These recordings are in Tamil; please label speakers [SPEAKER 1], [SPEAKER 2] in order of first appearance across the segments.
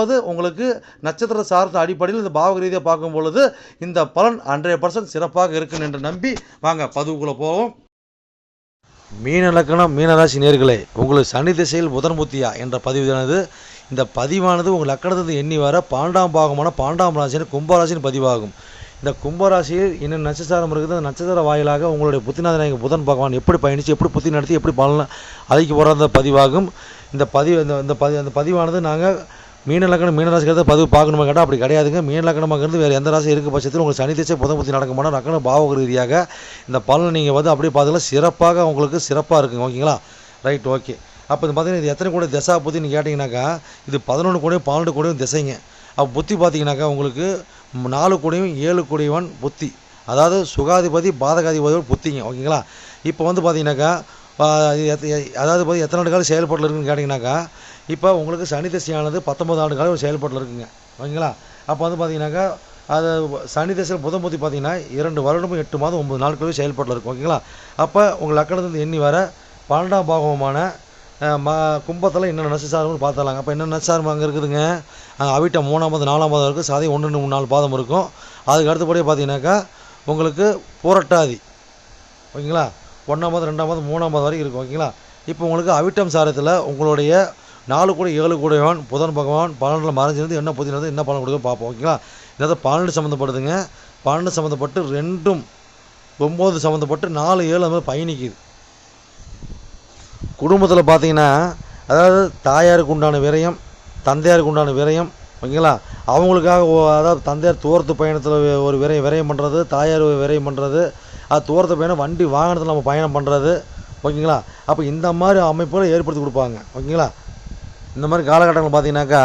[SPEAKER 1] அதாவது உங்களுக்கு நட்சத்திர சார்ந்த அடிப்படையில் இந்த பாவக ரீதியாக பார்க்கும் பொழுது இந்த பலன் ஹண்ட்ரட் பர்சன்ட் சிறப்பாக இருக்கும் என்று நம்பி வாங்க பதிவுக்குள்ளே போவோம். மீன லக்கணம் மீனராசி நேர்களே உங்களுக்கு சனி திசையில் முதன் புத்தியா என்ற பதிவானது இந்த பதிவானது உங்கள் லக்கணத்திலிருந்து எண்ணி வர பாண்டாம் பாகமான பாண்டாம் ராசின்னு கும்பராசின்னு பதிவாகும். இந்த கும்பராசியில் இன்னும் நட்சத்திரம் இருக்குது. அந்த நட்சத்திர வாயிலாக உங்களுடைய புத்திநாதனாக புதன் பகவான் எப்படி பயணித்து எப்படி புத்தி நடத்தி எப்படி பலன் அழைக்க போகிற அந்த பதிவாகும். இந்த பதிவு இந்த இந்த பதி அந்த பதிவானது நாங்கள் மீன லக்கணம் மீனராசிக்கிறது பதிவு பார்க்கணுமா கேட்டால் அப்படி கிடையாதுங்க. மீன லக்கணமாக வேறு எந்த ராசி இருக்க பட்சத்தில் உங்களுக்கு சனி திசை புதன் புத்தி நடக்க மாட்டோம் பாவக ரீதியாக இந்த பலனை நீங்கள் வந்து அப்படியே பார்த்தீங்கன்னா சிறப்பாக உங்களுக்கு சிறப்பாக இருக்குங்க. ஓகேங்களா? Right okay. அப்போ இது பார்த்தீங்கன்னா இது எத்தனை கூட திசா புத்தின்னு கேட்டிங்கனாக்கா இது பதினொன்று கூடயும் பன்னெண்டு கூடயும் திசைங்க. அப்போ புத்தி பார்த்தீங்கன்னாக்கா உங்களுக்கு நாலு கூடயும் ஏழு கூடியவன் புத்தி. அதாவது சுகாதிபதி பாதகாதிபதியோட புத்திங்க. ஓகேங்களா? இப்போ வந்து பார்த்தீங்கன்னாக்கா எத்த- அதாவது பார்த்தி எத்தனை ஆண்டு காலம் செயல்பாட்டில் இருக்குன்னு கேட்டிங்கனாக்கா இப்போ உங்களுக்கு சனி திசையானது பத்தொம்பது ஆண்டு காலம் செயல்பாட்டில் இருக்குங்க. ஓகேங்களா? அப்போ வந்து பார்த்தீங்கன்னாக்கா அது சனி திசையில் புதன் புத்தி பார்த்தீங்கன்னா இரண்டு வருடமும் எட்டு மாதம் ஒம்பது நாட்களும் செயல்பாட்டில் இருக்கும். ஓகேங்களா? அப்போ உங்கள் லக்கணத்துலேருந்து எண்ணி வர பன்னெண்டாம் பாகமான ம கும்பத்தில் என்னென்ன நட்சத்திரம்னு பார்த்துலாங்க அப்போ என்னென்ன நட்சத்திரம் அங்கே இருக்குதுங்க? அங்கே அவிட்டம் மூணாவது நாலாம் பாதம் இருக்குது சாதி ஒன்று ரெண்டு மூணு நாலு பாதம் இருக்கும். அதுக்கு அடுத்தபடியே பார்த்தீங்கன்னாக்கா உங்களுக்கு புரட்டாதி. ஓகேங்களா? ஒன்றாம் பாதம் ரெண்டாம் பாதம் மூணாம் பாதம் வரைக்கும் இருக்கும். ஓகேங்களா? இப்போ உங்களுக்கு அவிட்டம் சாரத்தில் உங்களுடைய நாலு கூட ஏழு கூடவன் புதன் பகவான் பன்னெண்டில் மறைஞ்சிருந்து என்ன புதினது என்ன பலன் கொடுக்க பார்ப்போம் ஓகேங்களா? இதாவது பன்னெண்டு சம்மந்தப்படுதுங்க பன்னெண்டு சம்மந்தப்பட்டு ரெண்டும் ஒம்பது சம்மந்தப்பட்டு நாலு ஏழு அந்த பயணிக்குது. குடும்பத்தில் பார்த்தீங்கன்னா அதாவது தாயாருக்கு உண்டான விரயம் தந்தையாருக்கு உண்டான விரயம் ஓகேங்களா? அவங்களுக்காக ஓ- அதாவது தந்தையார் தூரத்து பயணத்தில் ஒரு விரயம் விரயம் பண்ணுறது தாயார் விரயம் பண்ணுறது அது தூரத்து பயணம் வண்டி வாகனத்தில் நம்ம பயணம் பண்ணுறது ஓகேங்களா? அப்போ இந்த மாதிரி அமைப்புகளை ஏற்படுத்தி கொடுப்பாங்க ஓகேங்களா? இந்த மாதிரி காலகட்டங்கள் பார்த்தீங்கன்னாக்கா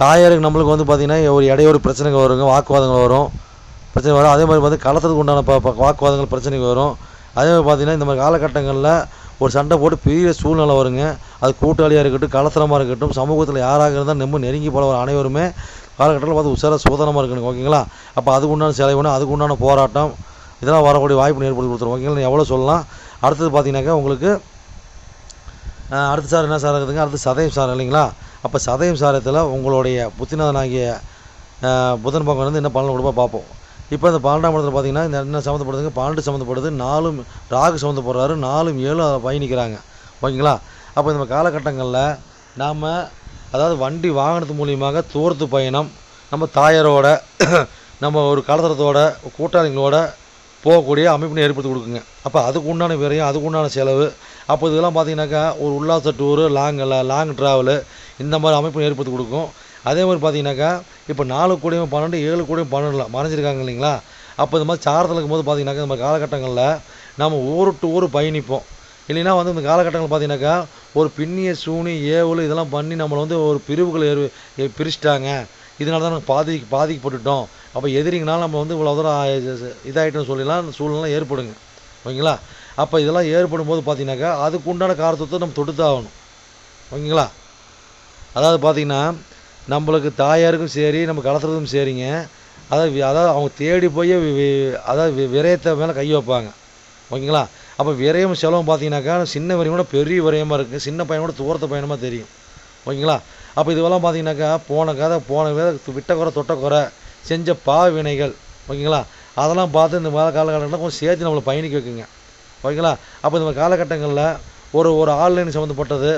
[SPEAKER 1] தாயாருக்கு நம்மளுக்கு வந்து பார்த்தீங்கன்னா ஒரு இடையூறு பிரச்சனைகள் வருங்க வாக்குவாதங்கள் வரும். பிரச்சனை வரும். அதே மாதிரி வந்து கலத்துறதுக்கு உண்டான ப வாக்குவாதங்கள் பிரச்சனைகள் வரும். அதே மாதிரி பார்த்தீங்கன்னா இந்த மாதிரி காலகட்டங்களில் ஒரு சண்டை போட்டு பெரிய சூழ்நிலை வருங்க. அது கூட்டாளியாக இருக்கட்டும் கலத்தரமாக இருக்கட்டும் சமூகத்தில் யாராக இருந்தால் நம்ம நெருங்கி போல அனைவருமே காலகட்டத்தில் பார்த்து உஷாராக சோதனமாக இருக்கணும் ஓகேங்களா? அப்போ அதுக்கு உண்டான செலவுணும் அதுக்கு உண்டான போராட்டம். இதெல்லாம் வரக்கூடிய வாய்ப்பு ஏற்படுத்தி கொடுத்துரும் ஓகேங்களா? எவ்வளோ சொல்லலாம். அடுத்தது பார்த்தீங்கன்னாக்கா உங்களுக்கு அடுத்த சார் என்ன சார் இருக்குதுங்க? அடுத்து சதயம் சார் இல்லைங்களா? அப்போ சதயம் சாரத்தில் உங்களுடைய புத்திநாதனாகிய புதன் பகவான் வந்து என்ன பலன் கொடுப்பா பார்ப்போம் இப்போ இந்த பன்னெண்டாம் இடத்துல பார்த்தீங்கன்னா இந்த என்ன சம்மந்தப்படுதுங்க? பன்னெண்டு சம்மந்தப்படுது நாலும் ராகு சம்மந்தப்படுறாரு நாலும் ஏழும் அதை பயணிக்கிறாங்க ஓகேங்களா? அப்போ இந்த காலகட்டங்களில் நாம் அதாவது வண்டி வாகனத்து மூலியமாக தூரத்து பயணம் நம்ம தாயாரோட நம்ம ஒரு கலத்தரத்தோட கூட்டாளிகளோட போகக்கூடிய அமைப்பினை ஏற்படுத்தி கொடுக்குங்க. அப்போ அதுக்கு உண்டான விரையும் அதுக்கு உண்டான செலவு அப்போ இதெல்லாம் பார்த்தீங்கன்னாக்கா ஒரு உல்லாச டூரு லாங் லாங் ட்ராவலு இந்த மாதிரி அமைப்பு ஏற்படுத்தி கொடுக்கும். அதே மாதிரி பார்த்தீங்கன்னாக்கா இப்போ நாலு கூடயும் பன்னெண்டு ஏழு கூடயும் பன்னெண்டுலாம் மறைஞ்சிருக்காங்க இல்லைங்களா? அப்போ இந்த மாதிரி சாரத்தில் இருக்கும்போது பார்த்தீங்கன்னாக்கா இந்த மாதிரி காலகட்டங்களில் நம்ம ஊர் டு ஊர் பயணிப்போம். இல்லைன்னா வந்து இந்த காலகட்டங்கள் பார்த்தீங்கன்னாக்கா ஒரு பின்னிய சூனி ஏவல் இதெல்லாம் பண்ணி நம்மளை வந்து ஒரு பிரிவுகள் ஏறு பிரிச்சிட்டாங்க பிரிச்சுட்டாங்க. இதனால தான் நாங்கள் பாதி பாதிக்கப்பட்டுட்டோம். அப்போ எதிரிங்கனால நம்ம வந்து இவ்வளோ தூரம் இதாகிட்டோம்னு சொல்லிலாம் சூழ்நிலை ஏற்படுங்க. ஓகேங்களா? அப்போ இதெல்லாம் ஏற்படும் போது பார்த்தீங்கன்னாக்கா அதுக்கு உண்டான காரத்துவத்தை நம்ம தொடுத்தாகணும் ஓகேங்களா? அதாவது பார்த்தீங்கன்னா நம்மளுக்கு தாயாருக்கும் சரி நம்ம கலத்துறதுக்கும் சரிங்க. அதாவது அதாவது அவங்க தேடி போய் அதாவது வி- விரயத்தை மேலே கை வைப்பாங்க. ஓகேங்களா? அப்போ விரயம் செலவும் பார்த்தீங்கன்னாக்கா சின்ன விரயமோட கூட பெரிய விரயமாக இருக்குது சின்ன பையனோட தூரத்த பயணமாக தெரியும். ஓகேங்களா? அப்போ இதுவெல்லாம் பார்த்தீங்கன்னாக்கா போன கதை போன கதை விட்ட குறை தொட்ட குறை செஞ்ச பா வினைகள் ஓகேங்களா? அதெல்லாம் பார்த்து இந்த மாதிரி காலகட்டங்களில் கொஞ்சம் சேர்த்து நம்மளை பயணிக்க வைக்குங்க. ஓகேங்களா? அப்போ இந்த மாதிரி காலகட்டங்களில் ஒரு ஒரு ஆன்லைன் சம்மந்தப்பட்டது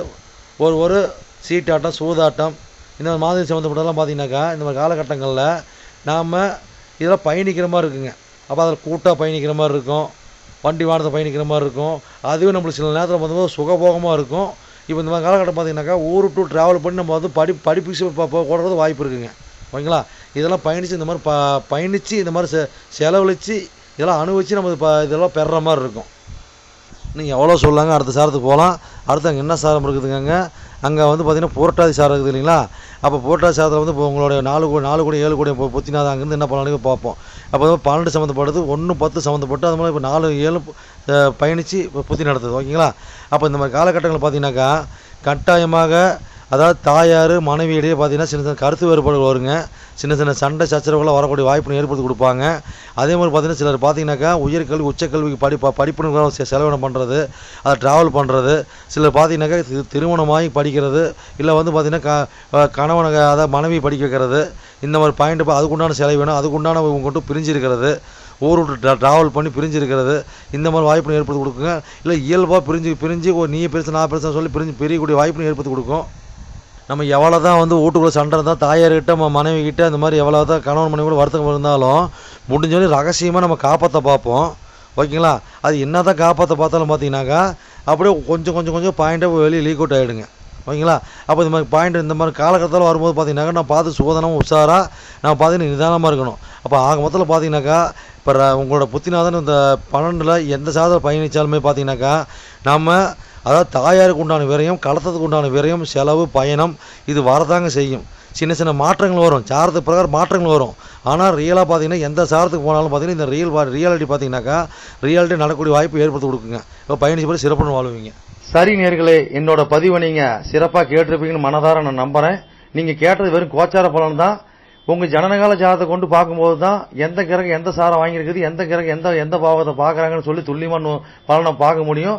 [SPEAKER 1] ஒரு ஒரு சீட்டாட்டம் சூதாட்டம் இந்த மாதிரி சம்மந்தப்பட்டதெல்லாம் பார்த்தீங்கன்னாக்கா இந்த மாதிரி காலகட்டங்களில் நாம் இதெல்லாம் பயணிக்கிற மாதிரி இருக்குங்க. அப்போ அதில் கூட்டாக பயணிக்கிற மாதிரி இருக்கும் வண்டி வாகனத்தை பயணிக்கிற மாதிரி இருக்கும் அதுவும் நம்மளுக்கு சில நேரத்தில் வந்து சுகபோகமாக இருக்கும். இப்போ இந்த மாதிரி காலகட்டம் பார்த்தீங்கன்னாக்கா ஊர் டூ ட்ராவல் பண்ணி நம்ம வந்து படி படிப்பு போடுறது வாய்ப்பு இருக்குங்க. ஓகேங்களா? இதெல்லாம் பயணித்து இந்த மாதிரி ப பயணித்து இந்த மாதிரி செ செலவழித்து இதெல்லாம் அனுபவித்து நம்ம ப இதெல்லாம் பெறுற மாதிரி இருக்கும். நீங்கள் எவ்வளோ சொல்லாங்க அடுத்த சாரத்துக்கு போகலாம் அடுத்து அங்கே என்ன சாரம் இருக்குதுங்க அங்கே வந்து பார்த்தீங்கன்னா புரட்டாதி சாரம் இருக்குது இல்லைங்களா? அப்போ புரட்டாதி சாரத்தில் வந்து இப்போ உங்களுடைய நாலு கோடி நாலு கோடி ஏழு கோடி பொ- பொத்தினாதான் அங்கேருந்து என்ன பண்ணலாம்னு பார்ப்போம். அப்போ வந்து பன்னெண்டு சம்மந்தப்பட்டது ஒன்று பத்து சம்மந்தப்பட்டு அது மாதிரி இப்போ நாலு ஏழு பயணித்து இப்போ புத்தி நடத்துது ஓகேங்களா? அப்போ இந்த மாதிரி காலகட்டங்கள் பார்த்தீங்கன்னாக்கா கட்டாயமாக அதாவது தாயார் மனைவி இடையே பார்த்தீங்கன்னா சின்ன சின்ன கருத்து வேறுபாடுகள் வருங்க. சின்ன சின்ன சண்டை சச்சரவுகளாக வரக்கூடிய வாய்ப்பு ஏற்படுத்தி கொடுப்பாங்க. அதே மாதிரி பார்த்தீங்கன்னா சிலர் பார்த்தீங்கன்னாக்கா உயர்கல்வி உச்சக்கல்விக்கு படி ப- படிப்புன்னு செலவினம் பண்ணுறது அதை ட்ராவல் பண்ணுறது சிலர் பார்த்தீங்கன்னாக்கா திருமணமாகி படிக்கிறது இல்லை வந்து பார்த்தீங்கன்னா க கணவனை அதாவது மனைவி படிக்க வைக்கிறது. இந்த மாதிரி பாயிண்ட் அதுக்குண்டான செலவினம் அதுக்குண்டான இவங்க கொண்டு பிரிஞ்சிருக்கிறது. ஊர் விட்டு ட்ராவல் பண்ணி பிரிஞ்சிருக்கிறது. இந்த மாதிரி வாய்ப்பு ஏற்படுத்தி கொடுக்குங்க. இல்லை இயல்பாக பிரிஞ்சு பிரிஞ்சு நீ பெருசு நான் பெருசுன்னு சொல்லி பிரிஞ்சு பிரியக்கூடிய வாய்ப்புன்னு ஏற்படுத்தி கொடுக்கும். நம்ம எவ்வளோ தான் வந்து வீட்டுக்குள்ளே சண்டை இருந்தால் தாயார்கிட்ட நம்ம மனைவிக்கிட்ட அந்த இந்த மாதிரி எவ்வளோ தான் கணவன் மனைவி கூட வருத்தம் இருந்தாலும் முடிஞ்சோடனே ரகசியமாக நம்ம காப்பாற்ற பார்ப்போம். ஓகேங்களா? அது என்ன தான் காப்பாற்ற பார்த்தாலும் பார்த்தீங்கன்னாக்கா அப்படியே கொஞ்சம் கொஞ்சம் கொஞ்சம் பாயிண்ட்டாக வெளியே லீக் அவுட் ஆகிடுங்க ஓகேங்களா? அப்போ இந்த மாதிரி பாயிண்ட் இந்த மாதிரி காலகட்டத்தில் வரும்போது பார்த்தீங்கன்னாக்கா நான் பார்த்து சுதனமும் உஷாராக நான் பார்த்தீங்கன்னா நிதானமாக இருக்கணும். அப்போ ஆக மொத்தத்தில் பார்த்தீங்கன்னாக்கா இப்போ ர- உங்களோட புத்திநாதன் இந்த பன்னெண்டில் எந்த சாதத்தில் பயணித்தாலுமே பார்த்தீங்கன்னாக்கா நம்ம அதாவது தாயாருக்கு உண்டான விரயம் கலத்ததுக்கு உண்டான விரயம் செலவு பயணம் இது வரதாங்க செய்யும். சின்ன சின்ன மாற்றங்கள் வரும். சாரத்து பிரகாரம் மாற்றங்கள் வரும். ஆனால் ரியலாக பார்த்தீங்கன்னா எந்த சாரத்துக்கு போனாலும் பார்த்தீங்கன்னா இந்த ரியல் ரியாலிட்டி பார்த்தீங்கன்னாக்கா ரியாலிட்டி நடக்கக்கூடிய வாய்ப்பு ஏற்படுத்தி கொடுக்குங்க. இப்போ பயணிச்சு போய் சிறப்புன்னு வாழ்வீங்க. சரி நேர்களே என்னோட பதிவை நீங்கள் சிறப்பாக கேட்டிருப்பீங்கன்னு மனதார நான் நம்புகிறேன் நீங்கள் கேட்டது வெறும் கோச்சார பலன் தான். உங்கள் ஜனனகால ஜாதகத்தை கொண்டு பார்க்கும்போது தான் எந்த கிரகம் எந்த சாரம் வாங்கியிருக்குது எந்த கிரகம் எந்த எந்த பாவத்தை பார்க்குறாங்கன்னு சொல்லி துல்லியமான பலனை பார்க்க முடியும்.